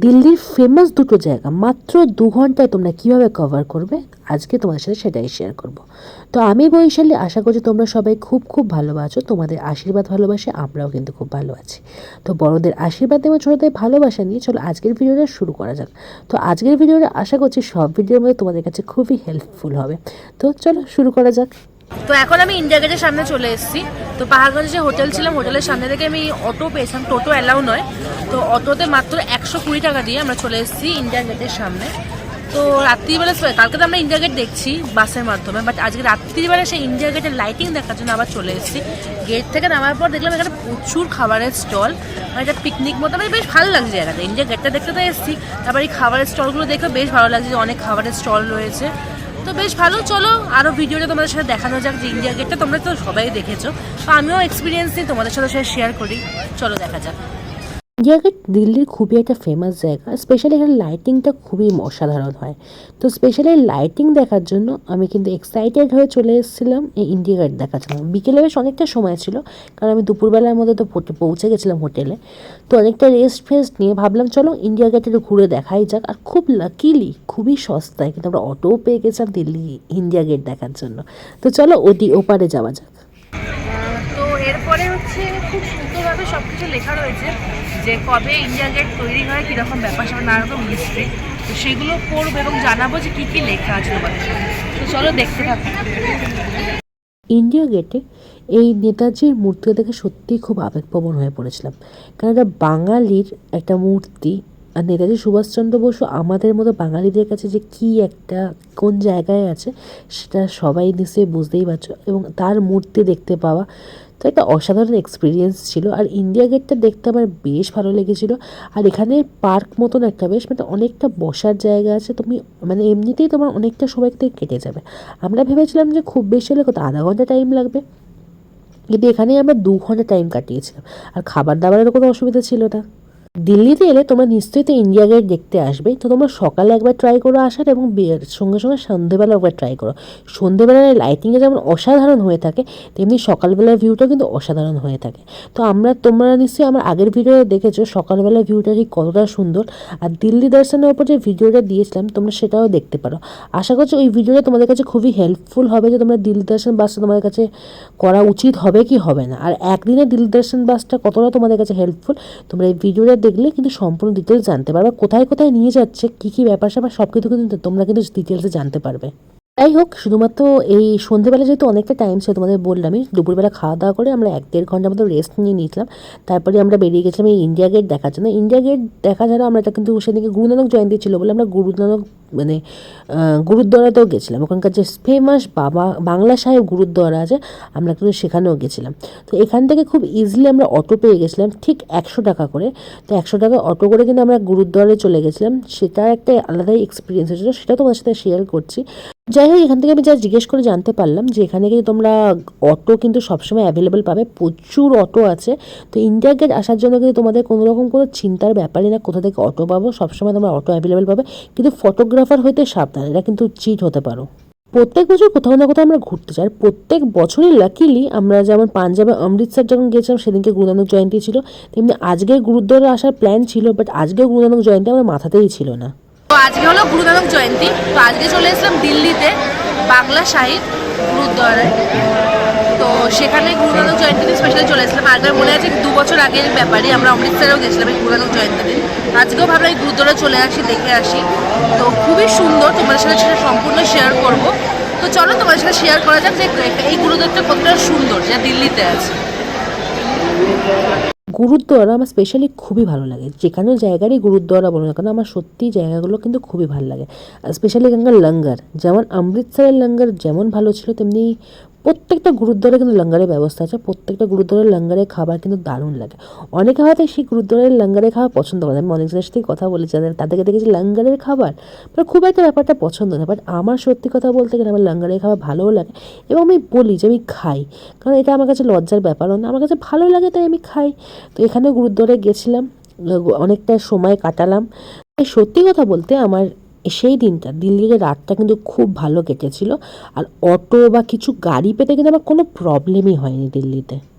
দিল্লির ফেমাস দুটো জায়গা। মাত্র দু ঘন্টায় তোমরা কীভাবে কভার করবে? আজকে তোমাদের সাথে সেটাই শেয়ার করব। তো আমি বৈশালী, আশা করছি তোমরা সবাই খুব খুব ভালো আছো। তোমাদের আশীর্বাদ, ভালোবাসে আমরাও কিন্তু খুব ভালো আছি। তো বড়দের আশীর্বাদ এবং ছোটদের ভালোবাসা নিয়ে চলো আজকের ভিডিওটা শুরু করা যাক। তো আজকের ভিডিওটা আশা করছি সব ভিডিওর মধ্যে তোমাদের কাছে খুবই হেল্পফুল হবে। তো চলো শুরু করা যাক। তো এখন আমি ইন্ডিয়া গেটের সামনে চলে এসেছি। তো পাহাড়গঞ্জে যে হোটেল ছিলাম হোটেলের সামনে থেকে আমি অটো পেয়েছিলাম। টোটো অ্যালাউ নয়। তো অটোতে মাত্র একশো কুড়ি টাকা দিয়ে আমরা চলে এসেছি ইন্ডিয়া গেটের সামনে। তো রাত্রিবেলা কালকে তো আমরা ইন্ডিয়া গেট দেখছি বাসের মাধ্যমে বাট আজকে রাত্রিবেলা সেই ইন্ডিয়া গেটের লাইটিং দেখার জন্য আবার চলে এসেছি। গেট থেকে নামার পর দেখলাম এখানে প্রচুর খাবারের স্টল মানে এটা পিকনিক মতো মানে বেশ ভালো লাগছে জায়গাটা। ইন্ডিয়া গেটটা দেখতে তো এসেছি, তারপর এই খাবারের স্টলগুলো দেখে বেশ ভালো লাগছে যে অনেক খাবারের স্টল রয়েছে। তো বেশ ভালো, চলো আরও ভিডিওটা তোমাদের সাথে দেখানো যাক যে ইন্ডিয়া গেটটা তোমরা তো সবাই দেখেছ। তো আমিও এক্সপিরিয়েন্স নিই তোমাদের সাথে সাথে শেয়ার করি। চলো দেখা যাক। ইন্ডিয়া গেট দিল্লির খুবই একটা ফেমাস জায়গা স্পেশালি এখানে লাইটিংটা খুবই অসাধারণ হয়। তো স্পেশালি লাইটিং দেখার জন্য আমি কিন্তু এক্সাইটেড হয়ে চলে এসেছিলাম এই ইন্ডিয়া গেট দেখার জন্য। বিকেলে বেশ অনেকটা সময় ছিল, কারণ আমি দুপুরবেলার মধ্যে তো পৌঁছে- পৌঁছে গেছিলাম হোটেলে তো অনেকটা রেস্ট ফেস্ট নিয়ে ভাবলাম, চলো ইন্ডিয়া গেট একটু ঘুরে দেখাই যাক। আর খুব লাকিলি খুবই সস্তায় কিন্তু আমরা অটোও পেয়ে গেছিলাম দিল্লি ইন্ডিয়া গেট দেখার জন্য। তো চলো ওটি ওপারে যাওয়া যাক। তো এরপরে হচ্ছে খুব সুন্দরভাবে সব কিছু লেখা রয়েছে। যে কবে ইন্ডিয়া গেট তৈরি হয়, কীরকম ব্যাপার স্যাপার নানা রকম হিস্ট্রি তো সেগুলো পড়ব এবং জানাব যে কী কী লেখা আছে তোমাদের তো চলো দেখতে থাকো। ইন্ডিয়া গেটে এই নেতাজির মূর্তি দেখে সত্যিই খুব আবেগপ্রবণ হয়ে পড়েছিলাম। কারণ এটা বাঙালির একটা মূর্তি, আর নেতাজি সুভাষচন্দ্র বসু আমাদের মতো বাঙালিদের কাছে যে কি একটা, কোন জায়গায় আছে, সেটা সবাই নিশ্চয়ই বুঝতেই পারছ। এবং তার মূর্তি দেখতে পাওয়া তো একটা অসাধারণ এক্সপিরিয়েন্স ছিল। আর ইন্ডিয়া গেটটা দেখতে আমার বেশ ভালো লেগেছিলো। আর এখানে পার্ক মতন একটা বেশ মানে অনেকটা বসার জায়গা আছে। তুমি মানে এমনিতেই তোমার অনেকটা সময় থেকে কেটে যাবে। আমরা ভেবেছিলাম যে খুব বেশি হলে কত আধা ঘণ্টা টাইম লাগবে। কিন্তু এখানেই আমরা দু ঘণ্টা টাইম কাটিয়েছিলাম। আর খাবার দাবারেরও কোনো অসুবিধা ছিল না। দিল্লিতে এলে তোমরা নিশ্চয়ই তো ইন্ডিয়া গেট দেখতে আসবে। তো তোমরা সকালে একবার ট্রাই করো আসার এবং সঙ্গে সঙ্গে সন্ধেবেলা একবার ট্রাই করো। সন্ধেবেলার লাইটিংয়ে যেমন অসাধারণ হয়ে থাকে, তেমনি সকালবেলার ভিউটাও কিন্তু অসাধারণ হয়ে থাকে। তো আমরা, তোমরা নিশ্চয়ই আমার আগের ভিডিও দেখেছ, সকালবেলার ভিউটা ঠিক কতটা সুন্দর। আর দিল্লি দর্শনের ওপর যে ভিডিওটা দিয়েছিলাম, তোমরা সেটাও দেখতে পারো। আশা করছি ওই ভিডিওটা তোমাদের কাছে খুবই হেল্পফুল হবে যে তোমরা দিল্লি দর্শন বাসটা তোমাদের কাছে করা উচিত হবে কি হবে না। আর একদিনে দিল্লি দর্শন বাসটা কতটা তোমাদের কাছে হেল্পফুল তোমরা এই ভিডিওটা দেখলে কিন্তু সম্পূর্ণ ডিটেলস জানতে পারবে। কোথায় কোথায় নিয়ে যাচ্ছে, কী কী ব্যাপার স্যাপার সব কিছু কিন্তু তোমরা কিন্তু ডিটেলসে জানতে পারবে। যাই হোক, শুধুমাত্র এই সন্ধ্যেবেলা যেহেতু অনেকটা টাইম ছিল, তোমাদের বললামই, দুপুরবেলা খাওয়া দাওয়া করে আমরা এক দেড় ঘণ্টার মতো রেস্ট নিয়ে নিয়েছিলাম। তারপরে আমরা বেরিয়ে গেছিলাম এই ইন্ডিয়া গেট দেখার জন্য। ইন্ডিয়া গেট দেখা ছাড়া আমরা এটা কিন্তু সেদিকে গুরু নানক জয়ন্তী ছিল বলে আমরা গুরু নানক মানে গুরুদ্বারাতেও গেছিলাম। ওখানকার যে ফেমাস বাবা, বাংলা সাহেব গুরুদ্বারা আছে, আমরা কিন্তু সেখানেও গেছিলাম। তো এখান থেকে খুব ইজিলি আমরা অটো পেয়ে গেছিলাম, ঠিক একশো টাকা করে। তো একশো টাকা অটো করে কিন্তু আমরা গুরুদ্বারে চলে গেছিলাম। সেটার একটা আলাদাই এক্সপিরিয়েন্স হয়েছিল সেটা তোমার সাথে শেয়ার করছি। যাই হোক, এখান থেকে আমি যা জিজ্ঞেস করে জানতে পারলাম যে এখানে কিন্তু তোমরা অটো কিন্তু সবসময় অ্যাভেলেবেল পাবে, প্রচুর অটো আছে। তো ইন্ডিয়া গেট আসার জন্য কিন্তু তোমাদের কোনো রকম কোনো চিন্তার ব্যাপারই না, কোথা থেকে অটো পাবো, সবসময় তোমরা অটো অ্যাভেলেবেল পাবে। কিন্তু ফটোগ্রাফার হইতে সাবধান এটা কিন্তু চিট হতে পারো। প্রত্যেক বছর কোথাও না কোথাও আমরা ঘুরতে যাই প্রত্যেক বছরই লাকিলি আমরা যেমন পাঞ্জাবে অমৃতসর যখন গেছিলাম সেদিনকে গুরু নানক জয়ন্তী ছিল, তেমনি আজকে গুরুদ্বারে আসার প্ল্যান ছিল বাট আজকে গুরু নানক জয়ন্তী আমার মাথাতেই ছিল না। তো আজকে হলো গুরু নানক জয়ন্তী। তো আজকে চলে এসেছিলাম দিল্লিতে, বাংলা সাহিদ গুরুদ্বারায়। তো সেখানে গুরু নানক জয়ন্তীতে স্পেশালি চলে এসেছিলাম। আগের মনে আছে দু বছর আগের ব্যাপারই আমরা অমৃতসরেও গেছিলাম এই গুরু নানক জয়ন্তীতে আজকেও ভাবলাম এই গুরুদ্বারা চলে আসি, দেখে আসি। তো খুবই সুন্দর, তোমাদের সাথে সেটা সম্পূর্ণ শেয়ার করব। তো চলো তোমাদের সাথে শেয়ার করা যাক যে এই গুরুদ্বারটা কতটা সুন্দর, যা দিল্লিতে আছে। গুরুদ্বারা আমার স্পেশালি খুবই ভালো লাগে। যেখানেও জায়গারই গুরুদ্বারা বলো না কেন, আমার সত্যি জায়গাগুলো কিন্তু খুবই ভালো লাগে। স্পেশালি এখানকার লঙ্গার, যেমন অমৃতসরের লঙ্গার যেমন ভালো ছিল, তেমনি প্রত্যেকটা গুরুদ্বারে কিন্তু লঙ্গারের ব্যবস্থা আছে, প্রত্যেকটা গুরুদ্বারের লঙ্গারের খাবার কিন্তু দারুণ লাগে। অনেকে হয়তো সেই গুরুদ্বারের লঙ্গারের খাবার পছন্দ করে। আমি অনেকজনের সাথেই কথা বলেছি তাদেরকে দেখেছি লঙ্গারের খাবার মানে খুব একটা ব্যাপারটা পছন্দ না। বাট আমার সত্যি কথা বলতে গেলে আমার লঙ্গারের খাবার ভালোও লাগে এবং আমি বলি যে আমি খাই, কারণ এটা আমার কাছে লজ্জার ব্যাপারও না। আমার কাছে ভালো লাগে তাই আমি খাই। তো এখানে গুরুদ্বারে গেছিলাম, অনেকটা সময় কাটালাম। সত্যি কথা বলতে আমার সেই দিনটা, দিল্লির রাতটা কিন্তু খুব ভালো কেটেছিল। আর অটো বা কিছু গাড়ি পেতে কিন্তু আমার কোনো প্রবলেমই হয়নি দিল্লিতে।